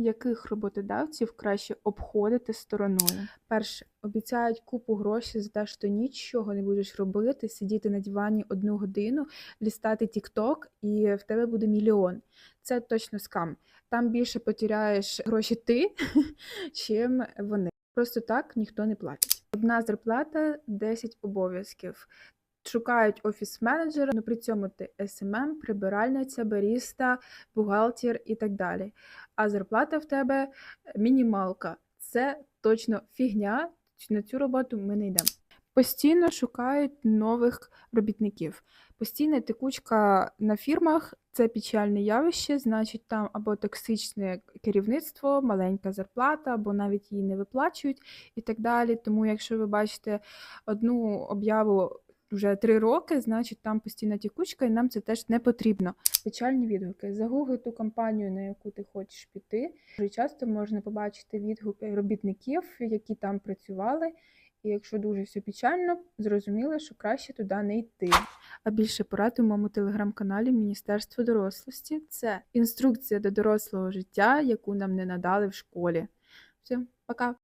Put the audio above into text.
Яких роботодавців краще обходити стороною? Перше, обіцяють купу грошей за те, що нічого не будеш робити, сидіти на дивані одну годину, лістати TikTok, і в тебе буде мільйон. Це точно скам. Там більше потеряєш гроші ти, чим вони. Просто так ніхто не платить. Одна зарплата 10 обов'язків. Шукають офіс-менеджера, але при цьому ти СММ, прибиральниця, баріста, бухгалтер і так далі. А зарплата в тебе мінімалка. Це точно фігня. На цю роботу ми не йдемо. Постійно шукають нових робітників. Постійна текучка на фірмах це печальне явище, значить, там або токсичне керівництво, маленька зарплата, або навіть її не виплачують і так далі. Тому, якщо ви бачите одну об'яву вже три роки, значить там постійна тікучка, і нам це теж не потрібно. Печальні відгуки. Загугли ту компанію, на яку ти хочеш піти. Дуже часто можна побачити відгуки робітників, які там працювали. І якщо дуже все печально, зрозуміло, що краще туди не йти. А більше порад у моєму телеграм-каналі Міністерство дорослості. Це інструкція до дорослого життя, яку нам не надали в школі. Все, пока.